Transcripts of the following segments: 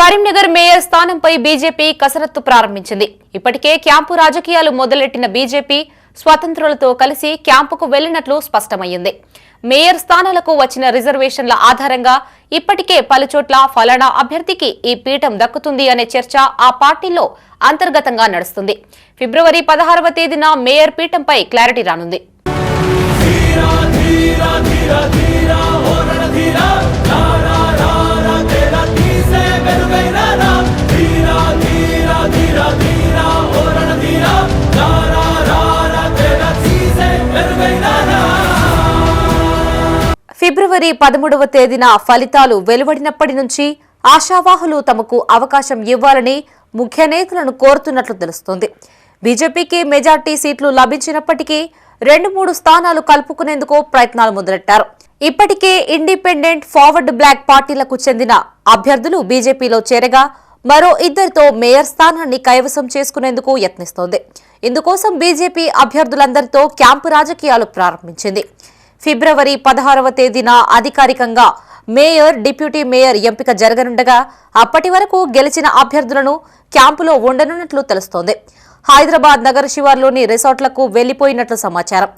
Karimnagar mayor స్థానంపై BJP కసరత్తు ప్రారంభించింది. ఇప్పటికే క్యాంపు రాజకీయాలు మొదలెట్టిన బీజేపీ స్వతంత్రులతో కలిసి క్యాంపుకు వెళ్ళినట్లు స్పష్టమయ్యింది. మేయర్ స్థానాలకు వచ్చిన రిజర్వేషన్ల ఆధారంగా ఇప్పటికే పలుచోట్ల ఫలానా అభ్యర్థికి ఈ పీఠం దక్కుతుంది అనే చర్చ ఆ పార్టీలో అంతర్గతంగా నడుస్తుంది. ఫిబ్రవరి పదహారవ తేదీన మేయర్ పీఠంపై క్లారిటీ రానుంది. ఫిబ్రవరి పదమూడవ తేదీన ఫలితాలు వెలువడినప్పటి నుంచి ఆశావాహులు తమకు అవకాశం ఇవ్వాలని ముఖ్య నేతలను కోరుతున్నట్లు తెలుస్తోంది. బీజేపీకి మెజార్టీ సీట్లు లభించినప్పటికీ రెండు మూడు స్థానాలు కలుపుకునేందుకు ప్రయత్నాలు మొదలెట్టారు. ఇప్పటికే ఇండిపెండెంట్ ఫార్వర్డ్ బ్లాక్ పార్టీలకు చెందిన అభ్యర్థులు బీజేపీలో చేరగా మరో ఇద్దరితో మేయర్ స్థానాన్ని కైవసం చేసుకునేందుకు యత్నిస్తోంది. ఇందుకోసం బీజేపీ అభ్యర్థులందరితో క్యాంపు రాజకీయాలు ప్రారంభించింది. ఫిబ్రవరి పదహారవ తేదీన అధికారికంగా మేయర్ డిప్యూటీ మేయర్ ఎంపిక జరగనుండగా అప్పటి వరకు గెలిచిన అభ్యర్థులను క్యాంపులో ఉండనున్నట్లు తెలుస్తోంది. హైదరాబాద్ నగర శివార్లోని రిసార్ట్లకు వెళ్ళిపోయినట్లు సమాచారం.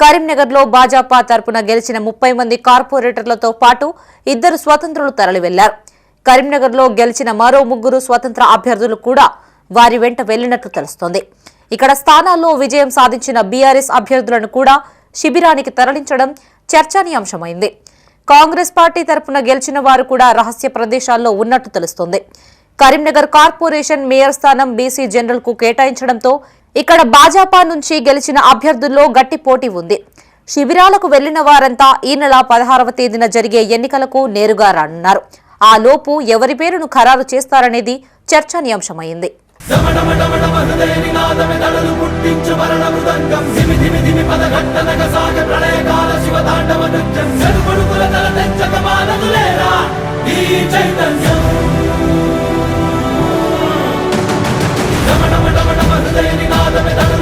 కరీంనగర్లో భాజపా తరపున గెలిచిన ముప్పై మంది కార్పొరేటర్లతో పాటు ఇద్దరు స్వతంత్రులు తరలి వెళ్ళారు కరీంనగర్లో గెలిచిన మరో ముగ్గురు స్వతంత్ర అభ్యర్థులు కూడా వారి వెంట వెళ్ళినట్లు తెలుస్తోంది. ఇక్కడ స్థానాల్లో విజయం సాధించిన బీఆర్ఎస్ అభ్యర్థులను కూడా శిబిరానికి తరలించడం చర్చనీయాంశమైంది. కాంగ్రెస్ పార్టీ తరపున గెలిచిన వారు కూడా రహస్య ప్రదేశాల్లో ఉన్నట్టు తెలుస్తోంది. కరీంనగర్ కార్పొరేషన్ మేయర్ స్థానం బీసీ జనరల్కు కేటాయించడంతో ఇక్కడ భాజపా నుంచి గెలిచిన అభ్యర్థుల్లో గట్టి పోటీ ఉంది. శిబిరాలకు వెళ్ళిన వారంతా ఈ నెల పదహారవ తేదీన జరిగే ఎన్నికలకు నేరుగా రానున్నారు. ఆ లోపు ఎవరి పేరును ఖరారు చేస్తారనేది చర్చనీయాంశమైంది. నినాదమెదడలు పుట్టించు మరణ మృదంగం. ధిమి ధిమి ధిమి పదఘట్టనగ సాగ ప్రళయకాల శివ తాండవ నృత్యం. సెరుపడుకుల తల తెచ్చక మానదులేరా ఈ చైతన్యం.